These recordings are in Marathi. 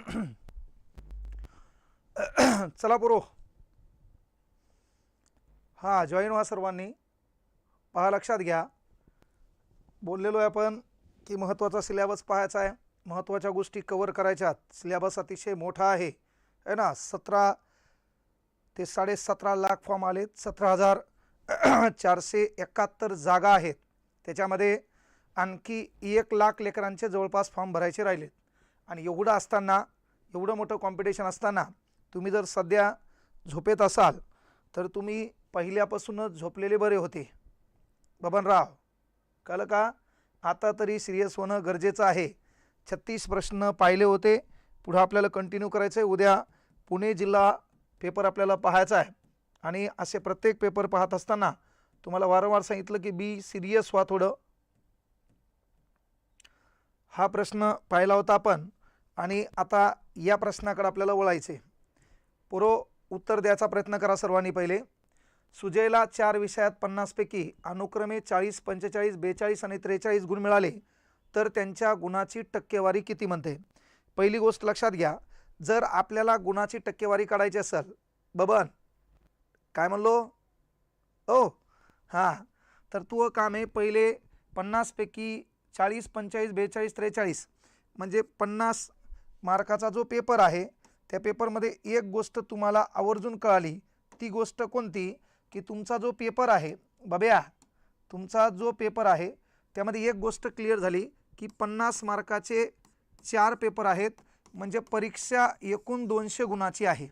चला पुरो. हां जॉईन व्हा सर्वांनी. पहा लक्षात घ्या. बोललेलो आहे आपण की महत्त्वाचा सिलेबस पाहायचा आहे. महत्त्वाच्या गोष्टी कवर करायच्यात. सिलेबस अतिशय मोठा आहे. है ना? सतरा ते साडेसतरा लाख फॉर्म आलेत. सतरा हजार चारशे एकाहत्तर जागा आहेत. त्याच्यामध्ये आणखी एक लाख लेकरांचे जवळपास फॉर्म भरायचे राहिलेत. आणि एवढं असताना एवढं मोठं कॉम्पिटिशन असताना तुम्ही जर सध्या झोपेत असाल तर तुम्ही पहिल्यापासूनच झोपलेले बरे होते. बबनराव कळलं का? आता तरी सिरियस होणं गरजेचं आहे. छत्तीस प्रश्न पाहिले होते. पुढं आपल्याला कंटिन्यू करायचं आहे उद्या पुणे जिल्हा पेपर आपल्याला पाहायचा आहे. आणि असे प्रत्येक पेपर पाहत असताना तुम्हाला वारंवार सांगितलं की बी सिरियस व्हा थोडं. हा प्रश्न पाहिला होता आपण. आणि आता या प्रश्नाकडे आपल्याला वळायचे पुरो उत्तर द्यायचा प्रयत्न करा सर्वांनी पहिले. सुजयला चार विषयात पन्नासपैकी अनुक्रमे चाळीस पंचेचाळीस बेचाळीस आणि त्रेचाळीस गुण मिळाले तर त्यांच्या गुणाची टक्केवारी किती म्हणते? पहिली गोष्ट लक्षात घ्या. जर आपल्याला गुणाची टक्केवारी काढायची असेल बबन काय म्हणलो? ओ हां. तर तू काम आहे पहिले पन्नासपैकी चाळीस पंचेचाळीस बेचाळीस त्रेचाळीस म्हणजे पन्नास मार्काचा जो पेपर आहे त्या पेपरमध्ये एक गोष्ट तुम्हाला आवर्जून कळाली. ती गोष्ट कोणती? की तुमचा जो पेपर आहे बब्या तुमचा जो पेपर आहे त्यामध्ये एक गोष्ट क्लिअर झाली की पन्नास मार्काचे चार पेपर आहेत म्हणजे परीक्षा एकूण दोनशे गुणाची आहे.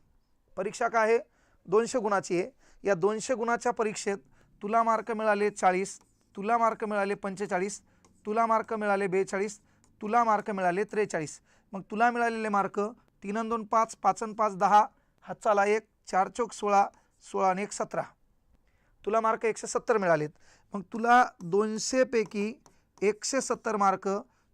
परीक्षा काय आहे? दोनशे गुणाची आहे. या दोनशे गुणाच्या परीक्षेत तुला मार्क मिळाले चाळीस तुला मार्क मिळाले पंचेचाळीस तुला मार्क मिळाले बेचाळीस तुला मार्क मिळाले त्रेचाळीस. मग तुला मिळालेले मार्क तीन दोन पाच पाच पाच दहा हातचाला एक चार चौक सोळा सोळा आणि एक सतरा. तुला मार्क एकशे सत्तर मिळालेत. मग तुला दोनशेपैकी एकशे सत्तर मार्क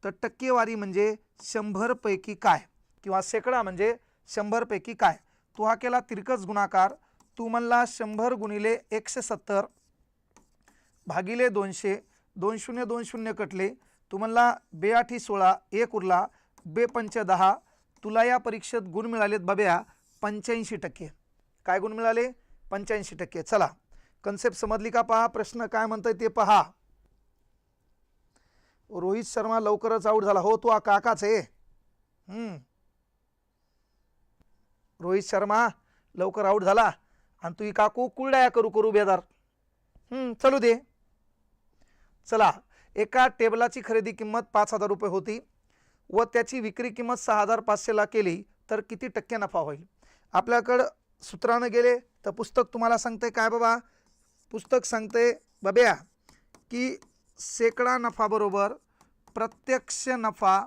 तर टक्केवारी म्हणजे शंभरपैकी काय? किंवा शेकडा म्हणजे शंभरपैकी काय? तू हा केला तिरकस गुणाकार. तू म्हणला शंभर गुणिले एकशे सत्तर भागिले दोनशे दोन शून्य दोन शून्य कटले. तू म्हणला बेआठी सोळा एक उरला. बे पंच दहा तुला या परीक्षेत गुण मिळालेत बब्या पंच्याऐंशी टक्के. काय गुण मिळाले? पंच्याऐंशी टक्के. चला कन्सेप्ट समजली का पहा? प्रश्न काय म्हणतोय ते पहा. रोहित शर्मा लवकरच आऊट झाला. हो तो हा काकाच आहे. रोहित शर्मा लवकर आऊट झाला. आणि तुही काकू कुलडाया करू करू बेदार. चलू दे. चला एका टेबलाची खरेदी किंमत पाच हजार रुपये होती. व त्याची विक्री किंमत सहा हजार पाचशेला केली तर किती टक्के नफा होईल? आपल्याकडं सूत्रानं गेले तर पुस्तक तुम्हाला सांगते काय बाबा? पुस्तक सांगते बब्या की शेकडा नफाबरोबर प्रत्यक्ष नफा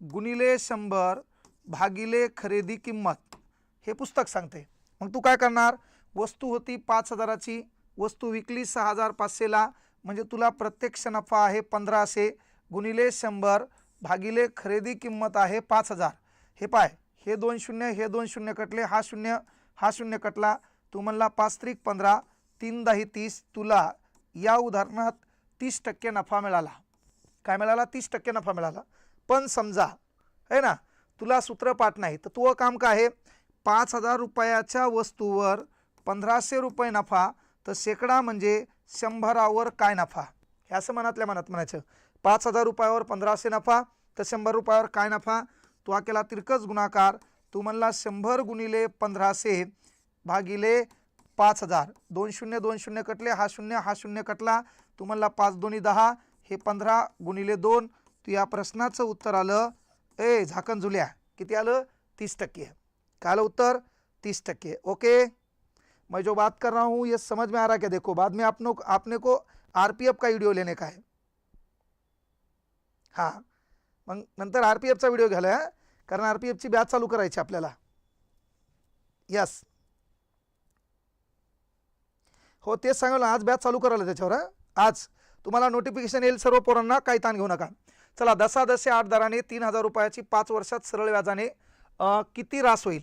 गुणिले शंभर भागिले खरेदी किंमत हे पुस्तक सांगते मग तू काय करणार? वस्तू होती पाच हजाराची वस्तू विकली सहा हजार पाचशेला म्हणजे तुला प्रत्यक्ष नफा आहे पंधराशे गुणिले शंभर भागिले खरेदी किंमत आहे पाच हजार. हे पाय हे दोन शून्य हे दोन शून्य कटले हा शून्य हा शून्य कटला. तू म्हणला पाच त्रिक पंधरा तीन दही तीस तुला या उदाहरणात तीस टक्के नफा मिळाला. काय मिळाला? तीस टक्के नफा मिळाला. पण समजा आहे ना तुला सूत्रपाठ नाही तर तू काम काय आहे? पाच हजार रुपयाच्या वस्तूवर पंधराशे रुपये नफा तर शेकडा म्हणजे शंभरावर काय नफा? हे असं मनातल्या मनात म्हणायचं. पाच हजार रुपयावर पंधराशे नफा तर शंभर रुपयावर काय नफा? तू हा केला तिरकस गुणाकार. तू म्हणला शंभर गुणिले पंधराशे भागिले पाच हजार. दोन शून्य दोन शून्य कटले हा शून्य हा शून्य कटला. तू म्हणला पाच दोन्ही दहा हे पंधरा गुणिले दोन. तू या प्रश्नाचं उत्तर आलं. ए झाकण झुल्या किती आलं? तीस टक्के. काय आलं उत्तर? तीस टक्के. ओके? मैं जो बात कर रहा हूँ ये समझ में आ रहा है क्या? देखो बाद में आपने आपने को आरपीएफ का वीडियो लेने का है। हां. मग नंतर आर पी एफचा व्हिडिओ घ्यायला आहे, कारण आर पी एफची बॅच चालू करायची आपल्याला. यस हो तेच सांगाल आज बॅच चालू करायला त्याच्यावर आज. तुम्हाला नोटिफिकेशन येईल सर्व पोरांना काही ताण घेऊ नका. चला दसादशे आठ दराने तीन हजार रुपयाची पाच वर्षात सरळ व्याजाने किती रास होईल?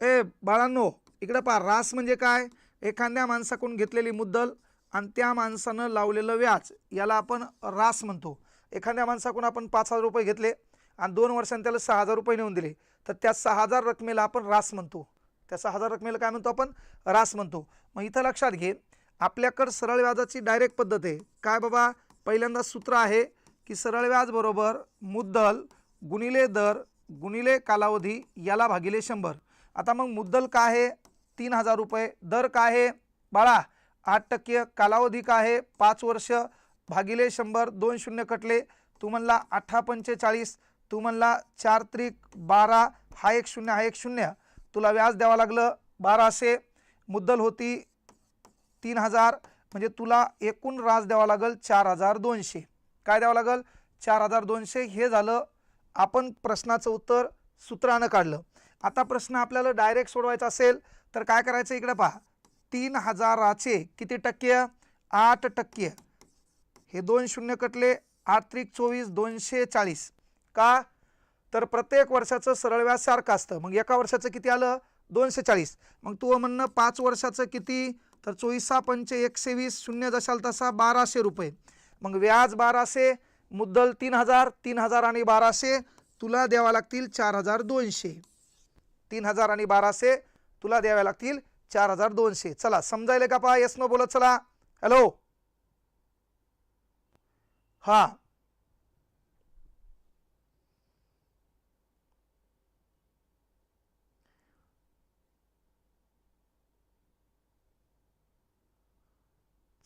ए बाळांनो इकडं पहा रास म्हणजे काय? एखाद्या माणसाकडून घेतलेली मुद्दल आणि त्या माणसानं लावलेलं व्याज याला आपण रास म्हणतो. एखाद्या माणसाकडून आपण पाच हजार रुपये घेतले आणि दोन वर्षांनी त्याला सहा हजार रुपये नेऊन दिले तर त्या सहा हजार रकमेला आपण रास म्हणतो. त्या सहा हजार रकमेला काय म्हणतो आपण? रास म्हणतो. मग इथं लक्षात घे आपल्याकडं सरळ व्याजाची डायरेक्ट पद्धत आहे. काय बाबा? पहिल्यांदा सूत्र आहे की सरळ व्याज बरोबर मुद्दल गुणिले दर गुणिले कालावधी याला भागिले शंभर. आता मग मुद्दल काय आहे? तीन हजार रुपये. दर काय आहे? बाळा आठ टक्के कालावधी काय आहे? पाच वर्ष. भागिले शंभर दोन शून्य कटले. तू म्हणला अठरा पंचेचाळीस तू म्हणला चार त्रिक बारा हा एक शून्य हा एक शून्य. तुला व्याज द्यावं लागलं बाराशे. मुद्दल होती तीन हजार म्हणजे तुला एकूण राज द्यावा लागेल चार हजार दोनशे. काय द्यावं लागेल? चार हजार दोनशे. हे झालं आपण प्रश्नाचं उत्तर सूत्रानं काढलं. आता प्रश्न आपल्याला डायरेक्ट सोडवायचा असेल तर काय करायचं इकडे पहा. तीन हजाराचे किती टक्के? आठ टक्के. हे दोन शून्य कटले आठ त्रिक चोवीस दोनशे चाळीस. का? तर प्रत्येक वर्षाचं सरळ व्याज सारखं असतं. मग एका वर्षाचं किती आलं? दोनशे चाळीस. मग तू म्हणणं पाच वर्षाचं किती? तर चोवीसा पंचे एकशे वीस शून्य दशाल तसा बाराशे रुपये. मग व्याज बाराशे मुद्दल तीन हजार तीन हजार आणि बाराशे तुला द्यावा लागतील चार हजार दोनशे. तीन हजार आणि बाराशे तुला द्याव्या लागतील चार हजार दोनशे. चला समजायला का पहा? येस नो बोलत चला. हॅलो हा.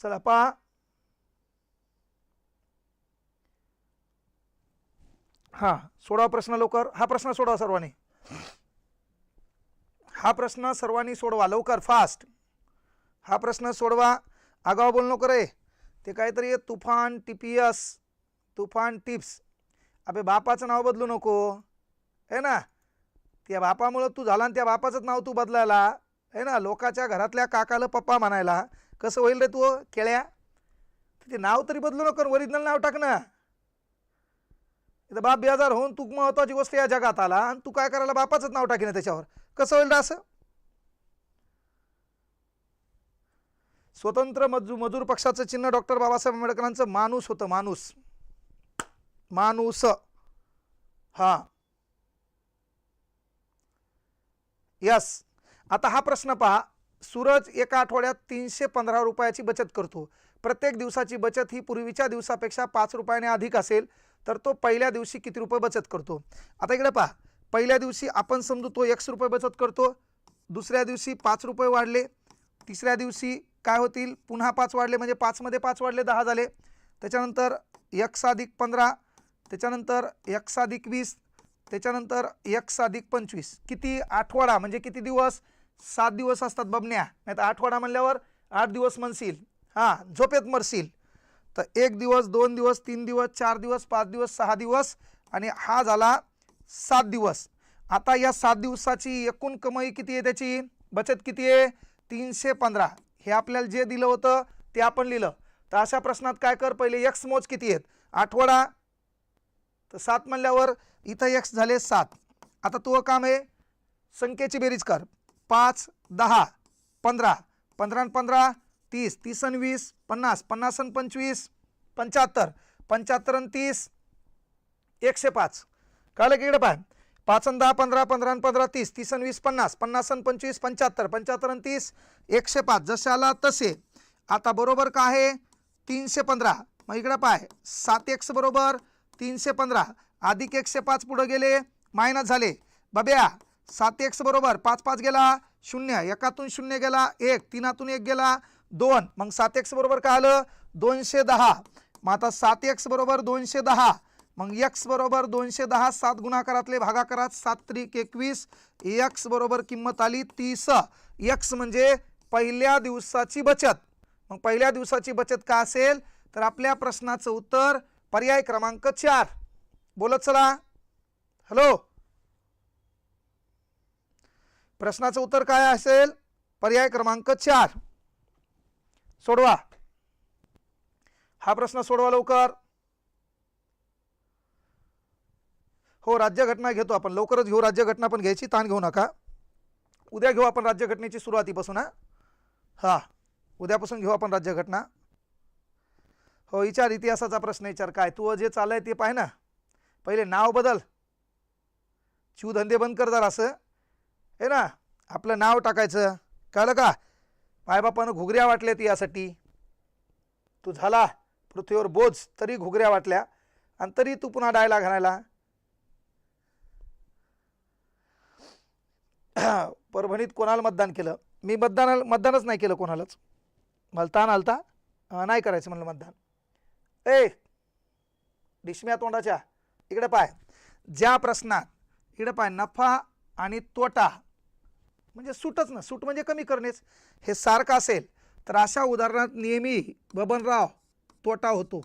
चला पहा. हा सोडवा प्रश्न लवकर. हा प्रश्न सोडवा सर्वांनी. हा प्रश्न सर्वांनी सोडवा लवकर फास्ट हा प्रश्न सोडवा. आगाव बोलणो करे ते काहीतरी तुफान टिपियस तुफान टिप्स. अबे बापाचं नाव बदलू नको. है ना? त्या बापामुळं तू झाला आणि त्या बापाचंच नाव तू बदलायला. आहे ना? लोकाच्या घरातल्या काकाला पप्पा म्हणायला. कसं होईल रे तू केळ्या? ते नाव तरी बदलू नको ओरिजिनल नाव टाक ना. इथं बाप बेजार होऊन तू महत्त्वाची गोष्ट या जगात आला आणि तू काय करायला बापाचंच नाव टाकीन त्याच्यावर? कसं होईल रे असं? स्वतंत्र मजू मजूर पक्षाचं चिन्ह डॉक्टर बाबासाहेब आंबेडकरांचं माणूस होतं माणूस. माणूस. हा. यस. आता हा प्रश्न पहा. सूरज एका आठवड्यात तीनशे पंधरा रुपयाची बचत करतो. प्रत्येक दिवसाची बचत ही पूर्वीच्या दिवसापेक्षा पाच रुपयाने अधिक असेल तर तो पहिल्या दिवशी किती रुपये बचत करतो? आता इकडे पहा. पहिल्या दिवशी आपण समजू तो एकशे रुपये बचत करतो. दुसऱ्या दिवशी पाच रुपये वाढले. तिसऱ्या दिवशी काय होतील? पुन्हा पाच वाढले म्हणजे पाचमध्ये पाच वाढले दहा झाले. त्याच्यानंतर यक्षाधिक अधिक पंधरा त्याच्यानंतर एक्स अधिक वीस त्याच्यानंतर एक्स अधिक पंचवीस. किती आठवडा म्हणजे किती दिवस? सात दिवस असतात बबन्या. नाही तर आठवडा म्हणल्यावर आठ दिवस म्हणशील. हां झोपेत मरशील. तर एक दिवस दोन दिवस तीन दिवस चार दिवस पाच दिवस सहा दिवस आणि हा झाला सात दिवस. आता या सात दिवसाची एकूण कमाई किती आहे त्याची? बचत किती आहे? तीनशे पंधरा. हे आपल्याला जे दिलं होतं ते आपण लिहिलं. तर अशा प्रश्नात काय कर पहिले एक्स मोज किती आहेत? आठवडा. तर सात म्हणल्यावर इथं एक्स झाले सात. आता तुझं काम आहे संख्येची बेरीज कर. पाच दहा पंधरा. पंधरा पंधरा तीस. तीस आणि वीस पन्नास. पन्नास आणि पंचवीस पंच्याहत्तर. पंच्याहत्तर आणि तीस एकशे पाच. कळलं की इकडे पाय पाच आणि दहा पंधरा पंधरा आणि पंधरा तीस तीस आणि वीस पन्नास पन्नास आणि पंचवीस पंच्याहत्तर पंच्याहत्तर आणि तीस एकशे पाच जसे आला तसे. आता बरोबर का आहे? तीनशे पंधरा. मग इकडं पाय. सात एक्स बरोबर तीनशे पंधरा. अधिक एकशे पाच पुढं गेले मायनस झाले. बब्या सात एक्स बरोबर पाच पाच गेला शून्य. एकातून शून्य गेला एक. तीनातून एक गेला दोन. मग सात एक्स बरोबर काय आलं? दोनशे दहा. मग आता सात एक्स बरोबर दोनशे दहा. मग एक्स बरोबर दोनशे दहा सात गुणाकारातले भागाकारात सात त्रिक एकवीस. एक्स बरोबर किंमत आली तीस. एक्स म्हणजे पहिल्या दिवसाची बचत. मग पहिल्या दिवसाची बचत का असेल? तर आपल्या प्रश्नाचं उत्तर पर्याय क्रमांक चार. बोलत चला. हॅलो प्रश्नाचं उत्तर काय असेल? पर्याय क्रमांक चार. सोडवा. हा प्रश्न सोडवा लवकर. हो राज्यघटना घेतो आपण. लवकरच घेऊ. राज्यघटना पण घ्यायची. ताण घेऊ नका. उद्या घेऊ आपण राज्यघटनेची सुरुवातीपासून हां? हा. उद्यापासून घेऊ आपण राज्यघटना. हो विचार. इतिहासाचा प्रश्न विचार. काय? तू जे चाललं आहे ते पाह ना. पहिले नाव बदल. शिवधंदे बंद कर जरा असं हे ना आपलं नाव टाकायचं. कळलं का? मायबापानं घुगऱ्या वाटल्यात यासाठी. तू झाला. पृथ्वीवर बोज. तरी घुगऱ्या वाटल्या. आणि तरी तू पुन्हा डायला घालायला. परभणीत कोणाला मतदान केलं? मी मतदान मतदानच नाही केलं कोणालाच. मला ताण आलता. नाही करायचं म्हणलं मतदान. ए डिशम्या तोंडाच्या. इकडे पाय. ज्या प्रश्नात इकडे पाय नफा आणि तोटा. म्हणजे सूटच ना सूट म्हणजे कमी करणेच. हे सारखं असेल तर अशा उदाहरणात नेहमी बबनराव तोटा होतो.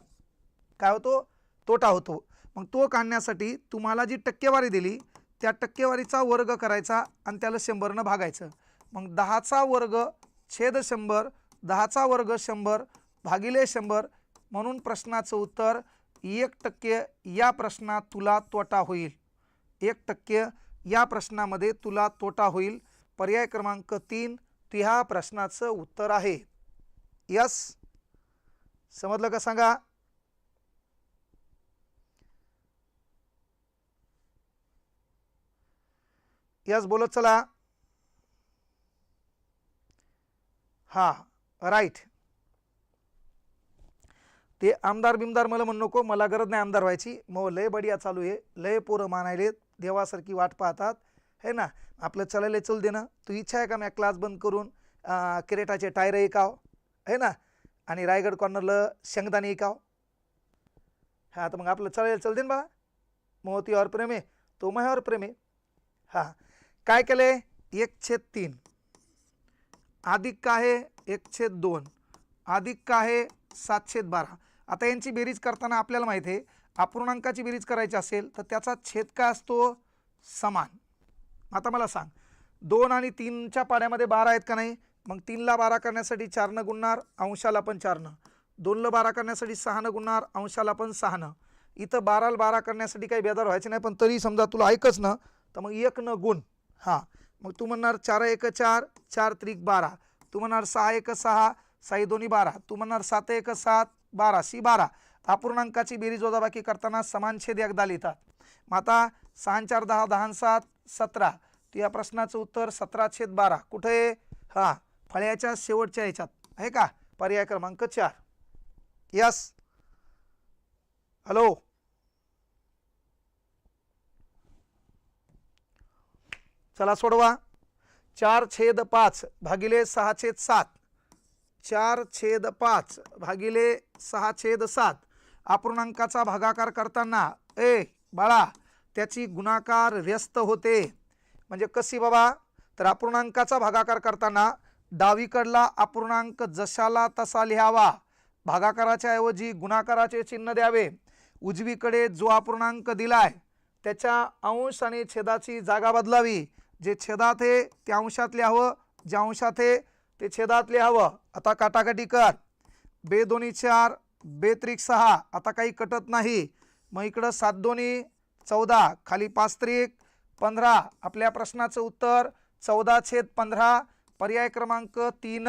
काय होतो? तोटा होतो. मग तो काढण्यासाठी तुम्हाला जी टक्केवारी दिली त्या टक्केवारीचा वर्ग करायचा आणि त्याला शंभरनं भागायचं. मग दहाचा वर्ग छेद शंभर दहाचा वर्ग शंभर भागिले शंभर म्हणून प्रश्नाचं उत्तर एक टक्के या प्रश्नात तुला तोटा होईल. एक टक्के या प्रश्नामध्ये तुला तोटा होईल. पर्याय क्रमांक तीन ह्या प्रश्नाचं उत्तर आहे. यस. समजलं का सांगा? यस बोलत चला. हा राईट ते आमदार बिमदार मला म्हणू नको मला गरज नाही आमदार व्हायची. मग लय बढिया चालू आहे. लय पोरं मानायले देवासारखी वाट पाहतात. है ना? आपलं चलायला चल दे ना तू इच्छा आहे का मी क्लास बंद करून किरेटाचे टायर ऐकाव है ना? आणि रायगड कॉर्नरला शेंगदाणे ऐकाव हां तर मग आपलं चलायला चल दे ना बाळा. मग और प्रेम आहे. तो माझ्यावर प्रेम आहे. हां. काय केले? एक छेद तीन. अधिक का आहे? एक छेद दोन. अधिक का आहे? सात छेद बारा. आता यांची बेरीज करताना आपल्याला माहिती आहे अपूर्णांकाची बेरीज करायची असेल तर त्याचा छेद काय असतो? समान. आता मला सांग दोन आणि तीनच्या पाड्यामध्ये बारा आहेत का नाही? मग तीनला बारा करण्यासाठी चारनं गुणणार अंशाला पण चारनं. दोनला बारा करण्यासाठी सहानं गुणणार अंशाला पण सहानं. इथं बाराला बारा करण्यासाठी काही बेदार व्हायचे नाही पण तरी समजा तुला ऐकच ना तर मग एक न गुण. हां. मग तू म्हणणार चार एक चार चार त्रिक बारा. तू म्हणणार सहा एक सहा साई दोन्ही बारा. तू म्हणणार सात एक सात बारा. सी बारा. अपूर्णांकाची बेरीज वजाबाकी करताना समान छेद एकदा लिहितात. मग आता सहा चार दहा दहा सात सतरा. तर या प्रश्नाचं उत्तर सतरा छेद बारा. कुठे? आहे हां. फळ्याच्या शेवटच्या ह्याच्यात आहे का? पर्याय क्रमांक चार. यस. हॅलो. चला सोडवा. चार छेद पाच भागिले सहा छेद सात. चार छेद पाच भागिले सहा छेद सात. अपूर्णांकाचा भागाकार करताना ए बाळा त्याची गुणाकार व्यस्त होते. म्हणजे कशी बाबा? तर अपूर्णांकाचा भागाकार करताना डावीकडला अपूर्णांक जशाला तसा लिहावा. भागाकाराच्या ऐवजी गुणाकाराचे चिन्ह द्यावे. उजवीकडे जो अपूर्णांक दिलाय त्याच्या अंश आणि छेदाची जागा बदलावी. जे छेदात आहे त्या अंशात लिहावं जे अंशात आहे ते छेदात लिहावं आता काटाकाटी कर. बे दोन्ही चार बे त्रिक सहा. आता काही कटत नाही. मग इकडं सात दोन्ही चौदा. खाली पाच त्रिक पंधरा. आपल्या प्रश्नाचं उत्तर चौदा छेद पंधरा. पर्याय क्रमांक तीन.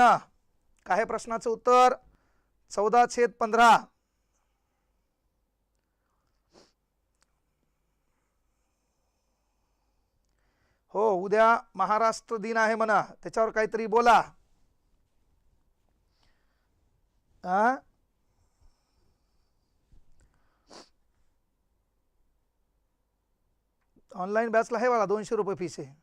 काय प्रश्नाचं उत्तर? चौदा छेद पंधरा. हो उद्या महाराष्ट्र दिन आहे म्हणा. त्याच्यावर काहीतरी बोला. आ? ऑनलाईन बॅचला आहे मला दोनशे रुपये फीस आहे.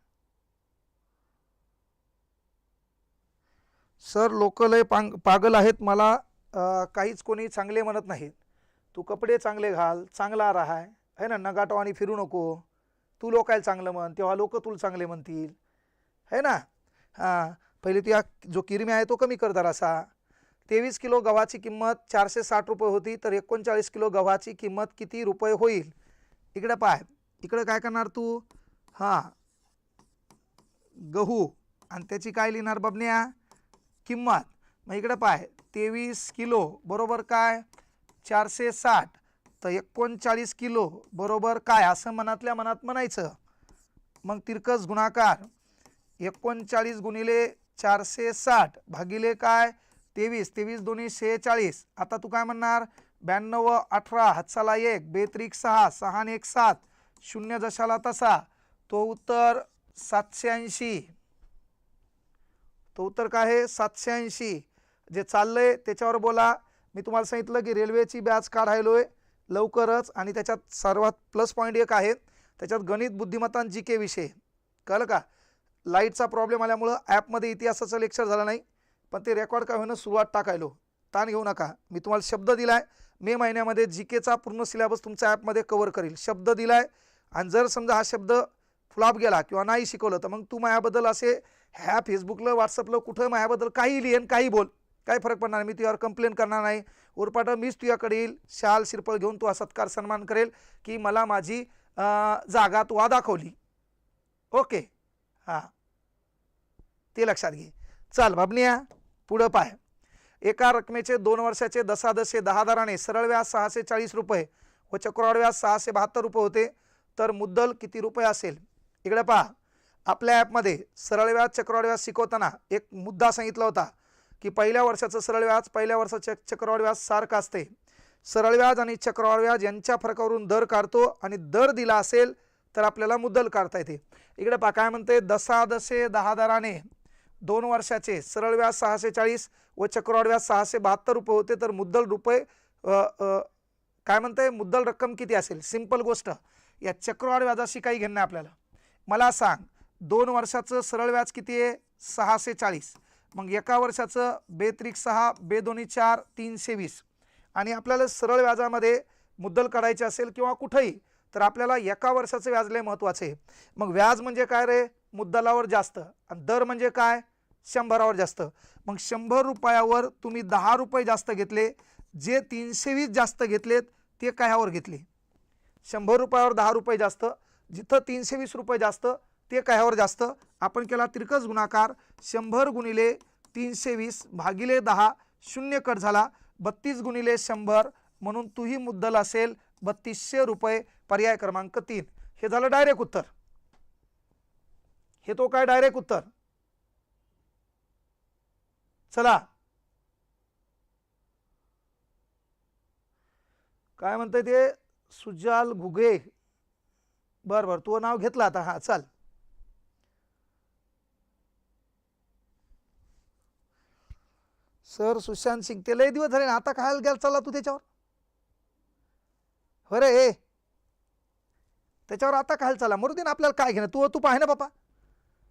सर लोक लय पांग पागल आहेत मला. काहीच कोणी चांगले म्हणत नाहीत. तू कपडे चांगले घाल चांगला राहाय. है ना? नगाटवाणी फिरू नको. तू लोकायला चांगलं म्हण तेव्हा लोक तुला चांगले म्हणतील. है ना? हां. पहिले तुया जो किरमी आहे तो कमी कर जरासा. तेवीस किलो गव्हाची किंमत चारशे साठ रुपये होती तर एकोणचाळीस किलो गव्हाची किंमत किती रुपये होईल? इकडं पाय. इकडं काय करणार तू? हां. गहू. आणि त्याची काय लिहिणार बबन्या? किंमत. मग इकडं पाय. तेवीस किलो. बरोबर काय? चारशे साठ. तर एकोणचाळीस किलो बरोबर काय? असं मनातल्या मनात म्हणायचं. मग तिरकस गुणाकार. एकोणचाळीस गुणिले चारशे साठ भागिले काय? तेवीस. तेवीस दोन्ही शेहेचाळीस. आता तू काय म्हणणार? ब्याण्णव अठरा हातसाला एक बेत्रिक सहा सहा आणि एक सात शून्य जशाला तसा. तो उत्तर सातशे ऐंशी. तो उत्तर काय आहे? सातशे ऐंशी. जे चाललंय त्याच्यावर बोला. मी तुम्हाला सांगितलं की रेल्वेची बॅच काढायलोय. लवकरच आणि त्याच्यात सर्वात प्लस पॉईंट एक आहे. त्याच्यात गणित बुद्धिमत्ता जी के विषय. कळलं का? लाईटचा प्रॉब्लेम आल्यामुळं ॲपमध्ये इतिहासाचं लेक्चर झालं नाही पण ते रेकॉर्ड काय होईना सुरुवात टाकायलो. ताण घेऊ नका. मी तुम्हाला शब्द दिलाय मे महिन्यामध्ये जी केचा पूर्ण सिलेबस तुमच्या ॲपमध्ये कव्हर करील. शब्द दिलाय आणि जर समजा हा शब्द फ्लॉप गेला किंवा नाही शिकवलं तर मग तू माझ्याबद्दल असे ह्या फेसबुकला व्हॉट्सअपला कुठं माझ्याबद्दल काही लिहिन काही बोल. काही फरक पडणार नाही. मी तुझ्यावर कंप्लेंट करणार नाही. उरपाट मीच तुझ्याकडे येईल. शाल शिरपळ घेऊन तू सत्कार सन्मान करेल की मला माझी जागा तुवा दाखवली. ओके? हां. ते लक्षात घे. चल बाबनिया पुढं पाय. एका रकमेचे दोन वर्षाचे दसादसे दहा दराने सरळ व्याज सहाशे चाळीस रुपये व चक्रवाढ व्याज सहाशे बहात्तर रुपये होते. तर मुद्दल किती रुपये असेल? इकडे पहा. आपल्या ॲपमध्ये सरळ व्याज चक्रवाढ व्याज शिकवताना एक मुद्दा सांगितला होता. की पहिल्या वर्षाचं सरळ व्याज पहिल्या वर्षाचे चक्रवाढ व्याज सारखं असते. सरळ व्याज आणि चक्रवाढ व्याज यांच्या फरकावरून दर काढतो आणि दर दिला असेल तर आपल्याला मुद्दल काढता येते. इकडे पा काय म्हणते? दशादशे दहा दराने. दोन वर्षाचे सरळ व्याज सहाशे चाळीस व चक्रवाढ व्याज सहाशे बहात्तर रुपये होते तर मुद्दल रुपये काय म्हणते? मुद्दल रक्कम किती असेल? सिंपल गोष्ट. या चक्रवाढ व्याजाशी काही घेणं नाही आपल्याला. मला सांग दोन वर्षाचं सरळ व्याज किती आहे? सहाशे चाळीस. मग एका वर्षाचं बेत्रिक सहा बे दोन्ही चार तीनशे वीस. आणि आपल्याला सरळ व्याजामध्ये मुद्दल काढायचे असेल किंवा कुठंही तर आपल्याला एका वर्षाचं व्याज लय महत्त्वाचं आहे मग व्याज म्हणजे काय रे? मुद्दलावर जास्त. आणि दर म्हणजे काय? शंभरावर जास्त. मग शंभर रुपयावर तुम्ही दहा रुपये जास्त घेतले. जे तीनशे वीस जास्त घेतलेत ते कायावर घेतले? शंभर रुपयावर दहा रुपये जास्त. जिथं तीनशे वीस रुपये जास्त ते काह्यावर जास्त. आपण केला तिरकस गुणाकार शंभर गुणिले तीनशे वीस भागिले दहा शून्य कट झाला. बत्तीस गुणिले शंभर म्हणून तूही मुद्दल असेल बत्तीसशे रुपये पर्याय क्रमांक तीन. हे झालं डायरेक्ट उत्तर. हे तो काय डायरेक्ट उत्तर? चला. काय म्हणतंय ते? सुजाल घुगे. बर बर तू नाव घेतलं आता. हां चाल. सर सुशांत सिंग ते लय दिवस झाले ना आता खायला गेला चालला तू त्याच्यावर. हो रे ए. त्याच्यावर आता खायला चला. मरू दे ना आपल्याला काय घेणं तू तू पाहे ना बापा.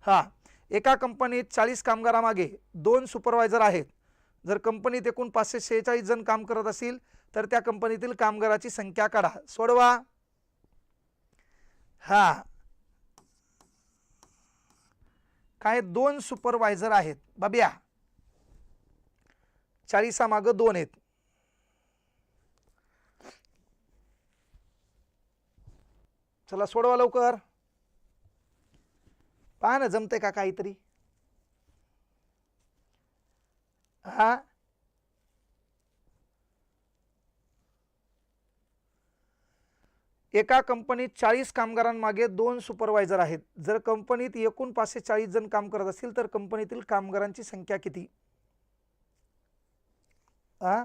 हां एका कंपनीत चाळीस कामगारामागे दोन सुपरवायझर आहेत. जर कंपनीत एकूण पाचशे शेहेचाळीस जण काम करत असतील तर त्या कंपनीतील कामगाराची संख्या काढा. सोडवा. हा. काय दोन सुपरवायझर आहेत. बाबिया. चाळीसामागं दोन आहेत. चला सोडवा लवकर. पहा ना जमते का काहीतरी? हा? एका कंपनीत चाळीस कामगारांमागे दोन सुपरवायझर आहेत. जर कंपनीत एकूण पाचशे चाळीस जण काम करत असतील तर कंपनीतील कामगारांची संख्या किती? हा?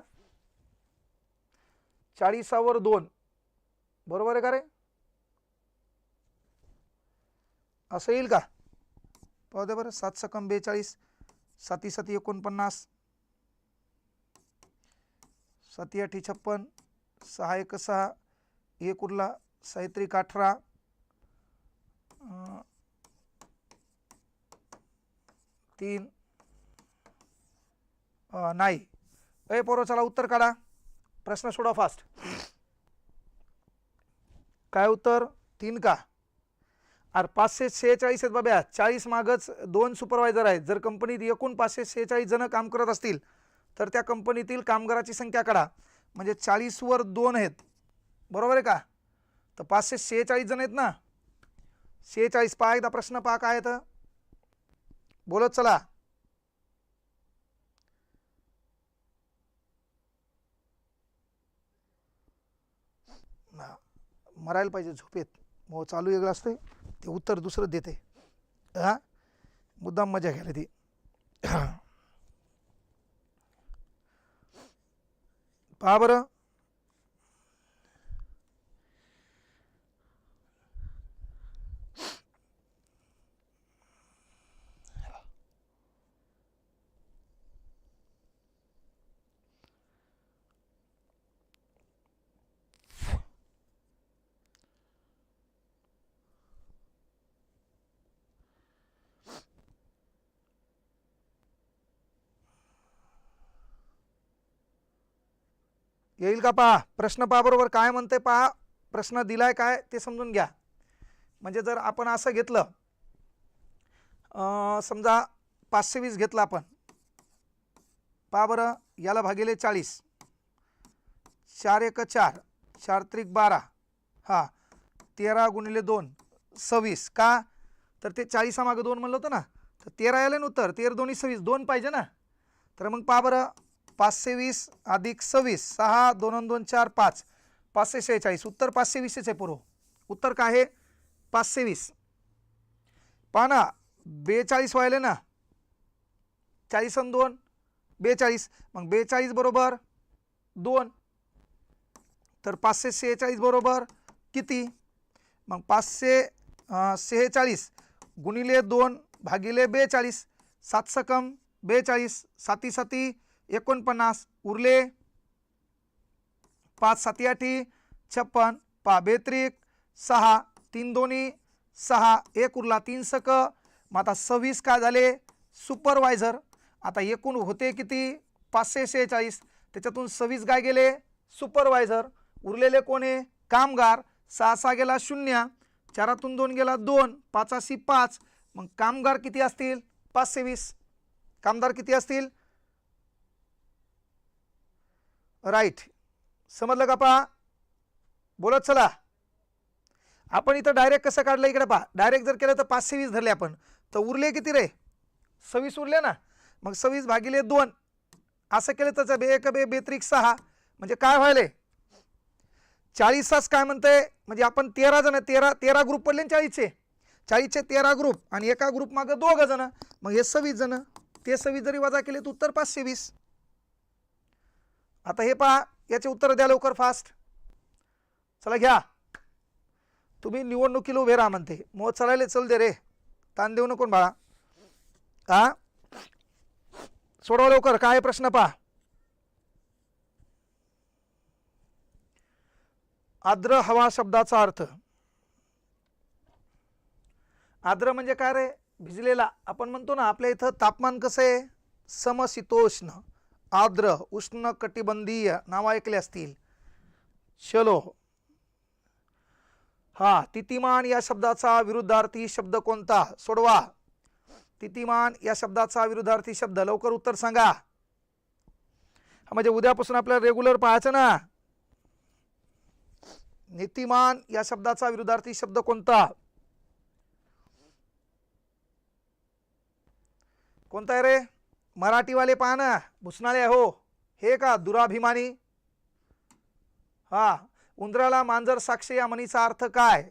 चाळीसावर दोन. बरोबर आहे का रे? असं येईल का? पाहू दे बरं. सात सकम बेचाळीस. साती साती एकोणपन्नास. साती आठी छप्पन. सहा एक सहा. एक उरला. साहित्रिक अठरा. तीन. नाही. ए पोरो चला उत्तर काढा. प्रश्न सोडा फास्ट काय उत्तर? तीन का? अरे पाचशे शेहेचाळीस आहेत बाब्या. चाळीस मागच दोन सुपरवायझर आहेत. जर कंपनीत एकूण पाचशे शेहेचाळीस जण काम करत असतील तर त्या कंपनीतील कामगाराची संख्या काढा. म्हणजे चाळीसवर दोन आहेत. बरोबर आहे का? तर पाचशे शेहेचाळीस जण आहेत ना? शेहेचाळीस पहा एकदा प्रश्न पहा काय तर बोलत चला. मरायला पाहिजे झोपेत. मग चालू वेगळं असते ते उत्तर दुसरं देते हा? मुद्दाम मजा घ्यायला ती. पहा बरं. येईल का पहा? प्रश्न पहा बरोबर. काय म्हणते पहा? प्रश्न दिलाय काय? ते समजून घ्या. म्हणजे जर आपण असं घेतलं समजा पाचशे वीस घेतलं आपण. पहा बरं याला भागिले चाळीस. चार एक चार चार त्रिक बारा. हा तेरा गुणिले दोन सव्वीस. का? तर ते चाळीसामागं दोन म्हणलं होतं ना? तर तेरा आले उत्तर. तेरा दोन्ही सव्वीस. दोन पाहिजे ना? तर मग पहा बरं पाचशे वीस अधिक सव्वीस सहा दोन दोन चार पाच. पाचशे शेहेचाळीस उत्तर पाचशे वीसच आहे पूर्व. उत्तर काय आहे? पाचशे वीस. पहा ना बेचाळीस व्हायले ना. चाळीस आणि दोन बेचाळीस. मग बेचाळीस बरोबर दोन. तर पाचशे शेहेचाळीस बरोबर किती? मग पाचशे सेहेचाळीस शेहेचाळीस गुणिले दोन भागिले बेचाळीस. सात सकम बेचाळीस. साती साती एकोणपन्नास उरले. पाच साती आठी छप्पन पा बेत्रिक सहा तीन दोन्ही सहा एक उरला तीन सक. मग आता सव्वीस काय झाले? सुपरवायझर. आता एकूण होते किती? पाचशे शेहेचाळीस. त्याच्यातून सव्वीस काय गेले? सुपरवायझर. उरलेले कोण? आहे कामगार. सहा सहा गेला शून्य. चारातून दोन गेला दोन. पाचाशी पाच. मग कामगार किती असतील? पाचशे वीस. कामगार किती असतील? राईट. समजलं का पहा? बोलत चला. आपण इथं डायरेक्ट कसं काढलं इकडे पहा. डायरेक्ट जर केलं तर पाचशे वीस धरले आपण. तर उरले किती रे? सव्वीस उरले ना. मग सव्वीस भागिले दोन. असं केलं तर बे एक बे बेत्रिक सहा. म्हणजे काय व्हायले? चाळीसाच काय म्हणतंय? म्हणजे आपण तेरा जण तेरा तेरा ग्रुप पडले ना चाळीसचे. चाळीसचे तेरा ग्रुप आणि एका ग्रुप मागं दोघं जण. मग हे सव्वीस जण. ते सव्वीस जरी वजा केले तर उत्तर पाचशे वीस. आता हे पहा याचे उत्तर द्या लवकर फास्ट चला घ्या. तुम्ही निवडणुकीला उभे राहा म्हणते. मग चलायले चल दे रे. ताण देऊ नको बाळा. हा सोडवा लवकर काय प्रश्न पहा. आर्द्र हवा शब्दाचा अर्थ. आर्द्र म्हणजे काय रे? भिजलेला. आपण म्हणतो ना आपल्या इथं तापमान कसं आहे? समशीतोष्ण. आर्द्र उष्ण कटिबंधीय नाव ऐकले असतील. शलो हा तितिमान या शब्दाचा विरुद्धार्थी शब्द कोणता? सोडवा. तितिमान या शब्दाचा विरुद्धार्थी शब्द. लवकर उत्तर सांगा. हा, म्हणजे उद्यापासून आपल्याला रेग्युलर पाहायचं ना? नीतिमान या शब्दाचा विरुद्धार्थी शब्द कोणता? कोणता आहे रे? मराठीवाले पहा ना भुसनाळे हो. हे का दुराभिमानी? हा उंदराला मांजर साक्ष या म्हणीचा अर्थ काय?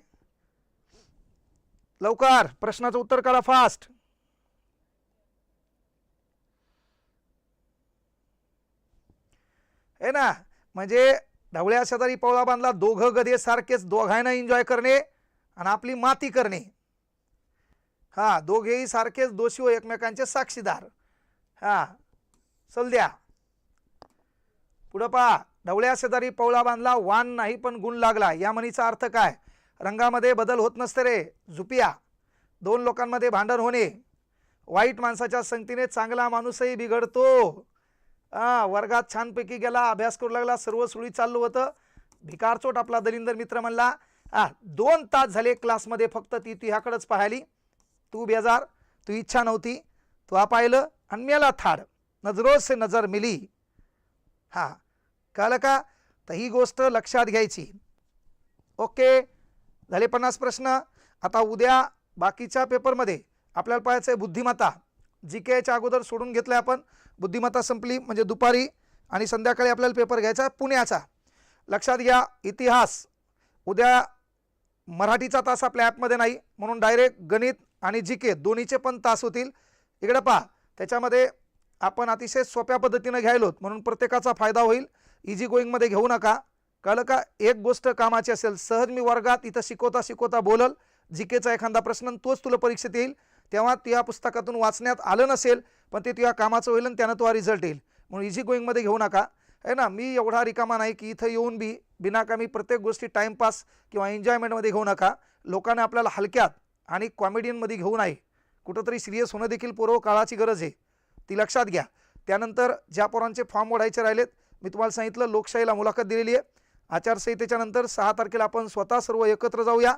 लवकर प्रश्नाचं उत्तर करा फास्ट हे ना म्हणजे ढवळ्या शेजारी पवळा बांधला दोघं गधे सारखेच दोघांना एन्जॉय करणे आणि आपली माती करणे. हा दोघेही सारखेच दोषी व एकमेकांचे साक्षीदार. हा चल द्या. पुढं पहा ढवळ्या शेजारी पवळा बांधला वान नाही पण गुण लागला. या म्हणीचा अर्थ काय? रंगामध्ये बदल होत नसते रे झुपिया. दोन लोकांमध्ये भांडण होणे. वाईट माणसाच्या संगतीने चांगला माणूसही बिघडतो. हा वर्गात छानपैकी गेला अभ्यास करू लागला सर्व सुळी चाललं होतं. भिकारचोट आपला दलिंदर मित्र म्हणला हा दोन तास झाले क्लासमध्ये फक्त ती तुझ्याकडंच पाहिली तू बेजार तू इच्छा नव्हती. तू हा पाहिलं आणि मेला थाड नजरों से नजर मिली. हां कळलं का? तर ही गोष्ट लक्षात घ्यायची. ओके झाले पन्नास प्रश्न. आता उद्या बाकीच्या पेपरमध्ये आपल्याला पाहायचं आहे बुद्धिमत्ता. जी के केच्या अगोदर सोडून घेतलं आहे आपण. बुद्धिमत्ता संपली म्हणजे दुपारी आणि संध्याकाळी आपल्याला पेपर घ्यायचा आहे पुण्याचा. लक्षात घ्या इतिहास. उद्या मराठीचा तास आपल्या ॲपमध्ये नाही म्हणून डायरेक्ट गणित आणि जी के दोन्हीचे पण तास होतील. इकडं पहा. त्याच्यामध्ये आपण अतिशय सोप्या पद्धतीनं घ्यायलोत म्हणून प्रत्येकाचा फायदा होईल. इझी गोईंगमध्ये घेऊ नका. कळलं का? एक गोष्ट कामाची असेल सहज मी वर्गात इथं शिकवता शिकवता बोलल जी केचा एखादा प्रश्न तोच तुला परीक्षेत येईल. तेव्हा त्या पुस्तकातून वाचण्यात आलं नसेल पण ते तुझ्या कामाचं होईल आणि त्यानं तुझा रिझल्ट येईल. म्हणून इझी गोईंगमध्ये घेऊ नका. आहे ना? मी एवढा रिकामा नाही की इथं येऊन बी बिनाकामी प्रत्येक गोष्टी टाईमपास किंवा एन्जॉयमेंटमध्ये घेऊ नका. लोकांना आपल्याला हलक्यात आणि कॉमेडियनमध्ये घेऊ नये कुठंतरी सिरियस होणं देखील पूर्व काळाची गरज आहे. ती लक्षात घ्या. त्यानंतर ज्या पोरांचे फॉर्म ओढायचे राहिलेत मी तुम्हाला सांगितलं लोकशाहीला मुलाखत दिलेली आहे. आचारसंहितेच्या नंतर सहा तारखेला आपण स्वतः सर्व एकत्र जाऊया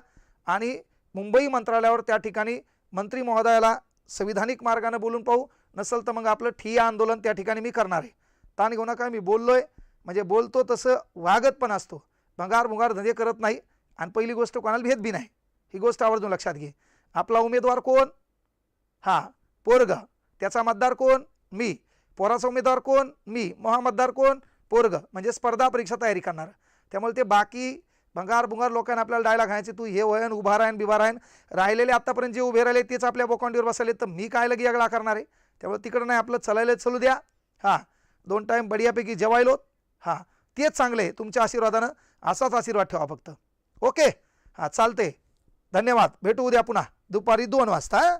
आणि मुंबई मंत्रालयावर त्या ठिकाणी मंत्री महोदयाला संविधानिक मार्गानं बोलून पाहू. नसेल तर मग आपलं ठिय्या आंदोलन त्या ठिकाणी मी करणार आहे. ताण घेऊ नका मी बोललो आहे म्हणजे बोलतो तसं वागत पण असतो. भंगार भुंगार धंदे करत नाही. आणि पहिली गोष्ट कोणाला भेद बी नाही. ही गोष्ट आवर्जून लक्षात घे. आपला उमेदवार कोण? हा पोरग. त्याचा मतदार कोण? मी. पोराचा उमेदवार कोण? मी. महामतदार कोण? पोरग. म्हणजे स्पर्धा परीक्षा तयारी करणार. त्यामुळे ते बाकी भंगार भुंगार लोकांना आपल्याला डायला घायचे तू हे वयन उभा राहन बिभा राहन. राहिलेले आत्तापर्यंत जे उभे राहिले तेच आपल्या बोकांडीवर बसले तर मी काय लगी आगळा करणार आहे? त्यामुळे तिकडं नाही आपलं चलायला चलू द्या. हां दोन टाईम बढियापैकी जेवायलो हां तेच चांगले आहे तुमच्या आशीर्वादानं. असाच आशीर्वाद ठेवा फक्त. ओके? हां चालते धन्यवाद. भेटू उद्या पुन्हा. दुपारी दोन वाजता हां?